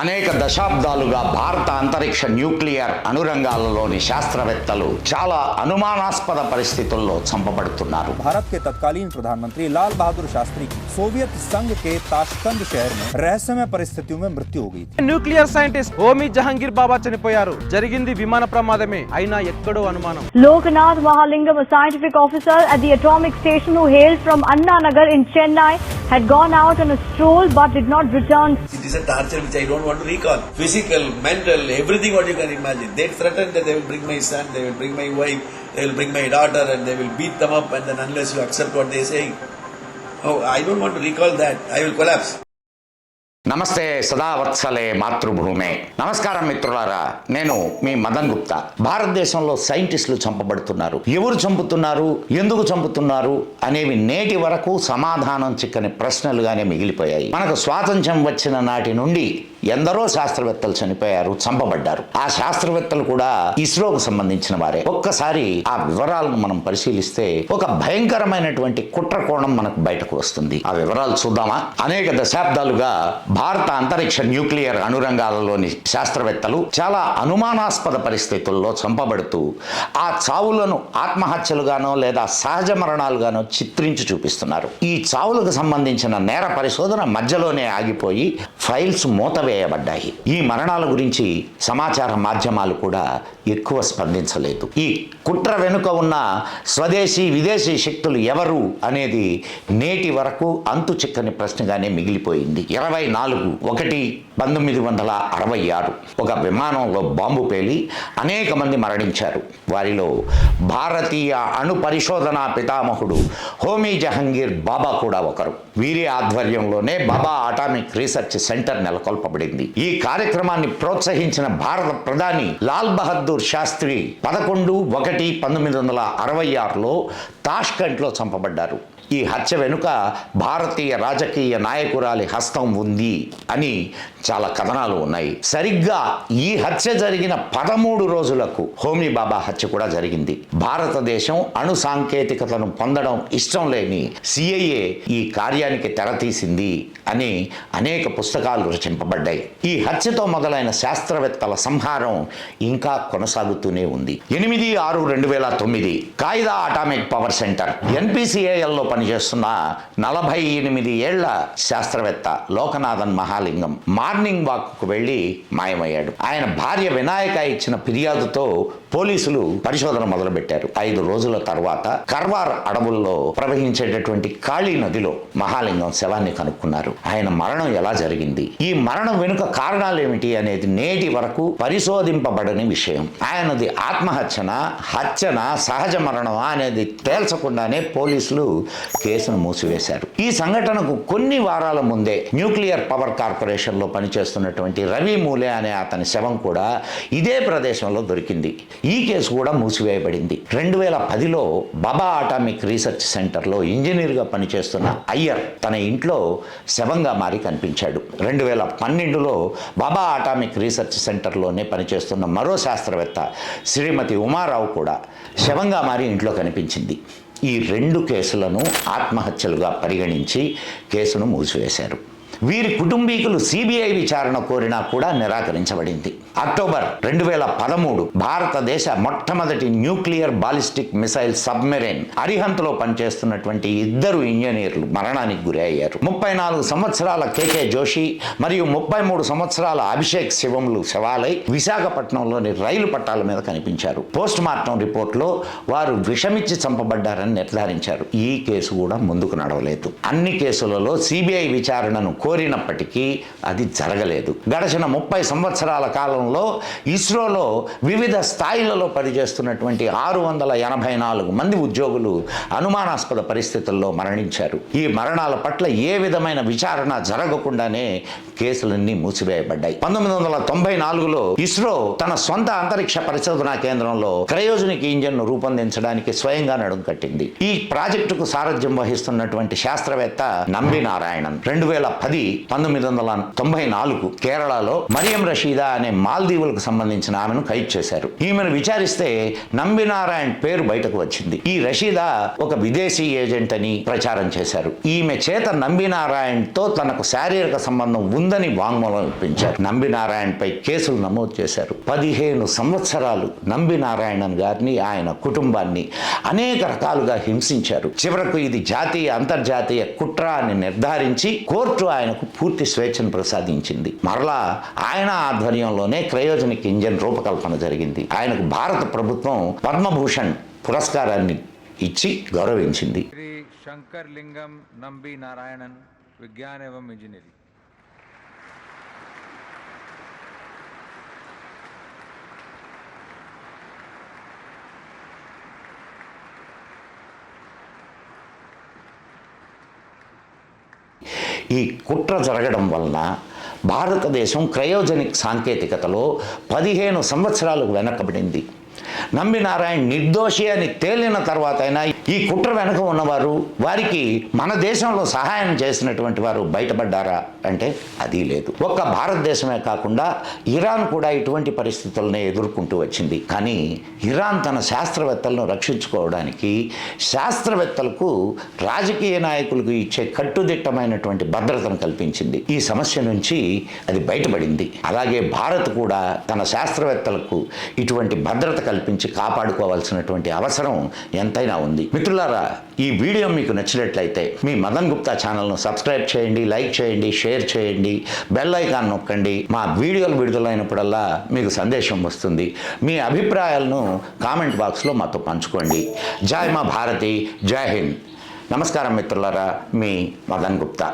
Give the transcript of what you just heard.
అనేక దశాబ్దాలుగా భారత అంతరిక్ష న్యూక్లియర్ అనురంగాలలోని శాస్త్రవేత్తలు చాలా అనుమానాస్పద పరిస్థితుల్లో చంపబడుతున్నారు भारत के तत्कालीन प्रधानमंत्री लाल बहादुर शास्त्री की सोवियत संघ के ताशकंद शहर में रहस्यमय परिस्थितियों में मृत्यु हो गई थी న్యూక్లియర్ సైంటిస్ట్ హోమీ జహంగీర్ బాబా చనిపోయారు జరిగింది విమాన ప్రమాదమే అయినా ఎక్కడో అనుమానం Lokanath Mahalingam, a scientific officer at the atomic station who hailed from Anna Nagar in Chennai, had gone out on a stroll but did not return. Torture which I don't want to recall. Physical, mental, everything what you can imagine. They threaten that they will bring my son, they will bring my wife, they will bring my daughter and they will beat them up and then unless you accept what they say. Oh, I don't want to recall that. I will collapse. నమస్తే సదావత్సలే మాతృభూమే. నమస్కారం మిత్రులారా నేను మీ మదన్ గుప్తా. భారతదేశంలో సైంటిస్టులు చంపబడుతున్నారు. ఎవరు చంపుతున్నారు? ఎందుకు చంపుతున్నారు? అనేవి నేటి వరకు సమాధానం చిక్కని ప్రశ్నలుగానే మిగిలిపోయాయి. మనకు స్వాతంత్ర్యం వచ్చిన నాటి నుండి ఎందరో శాస్త్రవేత్తలు చనిపోయారు చంపబడ్డారు. ఆ శాస్త్రవేత్తలు కూడా ఇస్రోకు సంబంధించిన వారే. ఒక్కసారి ఆ వివరాలను మనం పరిశీలిస్తే ఒక భయంకరమైనటువంటి కుట్ర కోణం మనకు బయటకు వస్తుంది. ఆ వివరాలు చూద్దామా? అనేక దశాబ్దాలుగా భారత అంతరిక్ష న్యూక్లియర్ అనురంగాలలోని శాస్త్రవేత్తలు చాలా అనుమానాస్పద పరిస్థితుల్లో చంపబడుతూ ఆ చావులను ఆత్మహత్యలుగానో లేదా సహజ మరణాలుగానో చిత్రించి చూపిస్తున్నారు. ఈ చావులకు సంబంధించిన నేర పరిశోధన మధ్యలోనే ఆగిపోయి ఫైల్స్ మూతవే మూతవేయబడ్డాయి ఈ మరణాల గురించి సమాచార మాధ్యమాలు కూడా ఎక్కువ స్పందించలేదు. ఈ కుట్ర వెనుక ఉన్న స్వదేశీ విదేశీ శక్తులు ఎవరు అనేది నేటి వరకు అంతు చిక్కని ప్రశ్నగానే మిగిలిపోయింది. ఇరవై నాలుగు ఒకటి పంతొమ్మిది వందల అరవై ఆరు. ఒక విమానంలో బాంబు పేలి అనేక మంది మరణించారు. వారిలో భారతీయ అణు పరిశోధన పితామహుడు హోమీ జహంగీర్ బాబా కూడా ఒకరు. వీరి ఆధ్వర్యంలోనే బాబా అటామిక్ రీసెర్చ్ సెంటర్ నెలకొల్పబడింది. ఈ కార్యక్రమాన్ని ప్రోత్సహించిన భారత ప్రధాని లాల్ బహదూర్ శాస్త్రి పదకొండు ఒకటి పంతొమ్మిది వందల అరవై ఆరులో తాష్కంట్లో చంపబడ్డారు. ఈ హత్య వెనుక భారతీయ రాజకీయ నాయకురాలి హస్తం ఉంది అని చాలా కథనాలు ఉన్నాయి. సరిగ్గా ఈ హత్య జరిగిన పదమూడు రోజులకు హోమీ బాబా హత్య కూడా జరిగింది. భారతదేశం అణు సాంకేతికతను పొందడం ఇష్టం లేని సిఐఏ ఈ కార్యానికి తెరతీసింది అని అనేక పుస్తకాలు రచింపబడ్డాయి. ఈ హత్యతో మొదలైన శాస్త్రవేత్తల సంహారం ఇంకా కొనసాగుతూనే ఉంది. ఎనిమిది ఆరు రెండు వేల తొమ్మిది కాయిదా అటామిక్ పవర్ సెంటర్. ఎన్పిసిఏఎల్లో పనిచేస్తున్న నలభై ఎనిమిది ఏళ్ళ శాస్త్రవేత్త లోకనాథన్ మహాలింగం మార్నింగ్ వాక్కు వెళ్ళి మాయమయ్యాడు. ఆయన భార్య వినాయక ఇచ్చిన ఫిర్యాదుతో పోలీసులు పరిశోధన మొదలుపెట్టారు. ఐదు రోజుల తర్వాత కర్వార్ అడవుల్లో ప్రవహించేటటువంటి కాళీ నదిలో మహాలింగం శవాన్ని కనుక్కున్నారు. ఆయన మరణం ఎలా జరిగింది? ఈ మరణం వెనుక కారణాలు ఏమిటి అనేది నేటి వరకు పరిశోధింపబడని విషయం. ఆయనది ఆత్మహత్యన హత్యన సహజ మరణమా అనేది తేల్చకుండానే పోలీసులు కేసును మూసివేశారు. ఈ సంఘటనకు కొన్ని వారాల ముందే న్యూక్లియర్ పవర్ కార్పొరేషన్లో పనిచేస్తున్నటువంటి రవి మూలే అనే అతని శవం కూడా ఇదే ప్రదేశంలో దొరికింది. ఈ కేసు కూడా మూసివేయబడింది. రెండు వేల పదిలో బాబా అటామిక్ రీసెర్చ్ సెంటర్లో ఇంజనీర్గా పనిచేస్తున్న అయ్యర్ తన ఇంట్లో శవంగా మారి కనిపించాడు. రెండు వేల పన్నెండులో బాబా అటామిక్ రీసెర్చ్ సెంటర్లోనే పనిచేస్తున్న మరో శాస్త్రవేత్త శ్రీమతి ఉమారావు కూడా శవంగా మారి ఇంట్లో కనిపించింది. ఈ రెండు కేసులను ఆత్మహత్యలుగా పరిగణించి కేసును మూసివేశారు. వీరి కుటుంబీకులు సిబిఐ విచారణ కోరినా కూడా నిరాకరించబడింది. అక్టోబర్ రెండు వేల పదమూడు భారతదేశ మొట్టమొదటి న్యూక్లియర్ బాలిస్టిక్ మిసైల్ సబ్మెరైన్ అరిహంత్లో పనిచేస్తున్నటువంటి ఇద్దరు ఇంజనీర్లు మరణానికి గురి అయ్యారు ముప్పై నాలుగు సంవత్సరాల కేకే జోషి మరియు ముప్పై మూడు సంవత్సరాల అభిషేక్ శివములు శవాలై విశాఖపట్నంలోని రైలు పట్టాల మీద కనిపించారు. పోస్ట్ మార్టం రిపోర్ట్లో వారు విషమిచ్చి చంపబడ్డారని నిర్ధారించారు. ఈ కేసు కూడా ముందుకు నడవలేదు. అన్ని కేసులలో సిబిఐ విచారణను కోరినప్పటికీ అది జరగలేదు. గడిచిన ముప్పై సంవత్సరాల కాలంలో ఇస్రోలో వివిధ స్థాయిలలో పనిచేస్తున్నటువంటి ఆరు వందల ఎనభై నాలుగు మంది ఉద్యోగులు అనుమానాస్పద పరిస్థితుల్లో మరణించారు. ఈ మరణాల పట్ల ఏ విధమైన విచారణ జరగకుండానే కేసులన్నీ మూసివేయబడ్డాయి. పంతొమ్మిది వందల తొంభై నాలుగులో ఇస్రో తన సొంత అంతరిక్ష పరిశోధనా కేంద్రంలో క్రయోజనిక్ ఇంజిన్ను రూపొందించడానికి స్వయంగా నడుం కట్టింది. ఈ ప్రాజెక్టుకు సారథ్యం వహిస్తున్నటువంటి శాస్త్రవేత్త నంబి నారాయణన్ రెండు వేల పది అది పంతొమ్మిది వందల తొంభై నాలుగు కేరళలో మరియం రషీదా అనే మాల్దీవులకు సంబంధించిన ఆమెను ఖైదు చేశారు. ఈమెను విచారిస్తే నంబినారాయణ్ పేరు బయటకు వచ్చింది. ఈ రషీదా ఒక విదేశీ ఏజెంట్ అని ప్రచారం చేశారు. ఈమె చేత నంబినారాయణ్తో తనకు శారీరక సంబంధం ఉందని వాంగ్మూలం ఇప్పించారు. నంబినారాయణ్ పై కేసులు నమోదు చేశారు. పదిహేను సంవత్సరాలు నంబినారాయణన్ గారిని ఆయన కుటుంబాన్ని అనేక రకాలుగా హింసించారు. చివరకు ఇది జాతీయ అంతర్జాతీయ కుట్ర అని నిర్ధారించి కోర్టు ఆయన ఆయనకు పూర్తి స్వేచ్ఛను ప్రసాదించింది. మరలా ఆయన ఆధ్వర్యంలోనే క్రయోజనిక్ ఇంజన్ రూపకల్పన జరిగింది. ఆయనకు భారత ప్రభుత్వం పద్మభూషణ్ పురస్కారాన్ని ఇచ్చి గౌరవించింది. శ్రీ శంకర్ లింగం నంబి నారాయణన్ విజ్ఞాన ఇంజనీరింగ్. ఈ కుట్ర జరగడం వలన భారతదేశం క్రయోజనిక్ సాంకేతికతలో పదిహేను సంవత్సరాలకు వెనకబడింది. నంబినారాయణ నిర్దోషి అని తేలిన తర్వాత అయినా ఈ కుట్ర వెనుక ఉన్నవారు వారికి మన దేశంలో సహాయం చేసినటువంటి వారు బయటపడ్డారా అంటే అది లేదు. ఒక్క భారతదేశమే కాకుండా ఇరాన్ కూడా ఇటువంటి పరిస్థితులనే ఎదుర్కొంటూ వచ్చింది. కానీ ఇరాన్ తన శాస్త్రవేత్తలను రక్షించుకోవడానికి శాస్త్రవేత్తలకు రాజకీయ నాయకులకు ఇచ్చే కట్టుదిట్టమైనటువంటి భద్రతను కల్పించింది. ఈ సమస్య నుంచి అది బయటపడింది. అలాగే భారత్ కూడా తన శాస్త్రవేత్తలకు ఇటువంటి భద్రత కల్పించి కాపాడుకోవాల్సినటువంటి అవసరం ఎంతైనా ఉంది. మిత్రులారా ఈ వీడియో మీకు నచ్చినట్లయితే మీ మదన్ గుప్తా ఛానల్ను సబ్స్క్రైబ్ చేయండి లైక్ చేయండి షేర్ చేయండి బెల్ ఐకాన్ నొక్కండి. మా వీడియోలు విడుదలైనప్పుడల్లా మీకు సందేశం వస్తుంది. మీ అభిప్రాయాలను కామెంట్ బాక్స్లో మాతో పంచుకోండి. జై మా భారతి జై హింద్. నమస్కారం మిత్రులారా మీ మదన్ గుప్తా.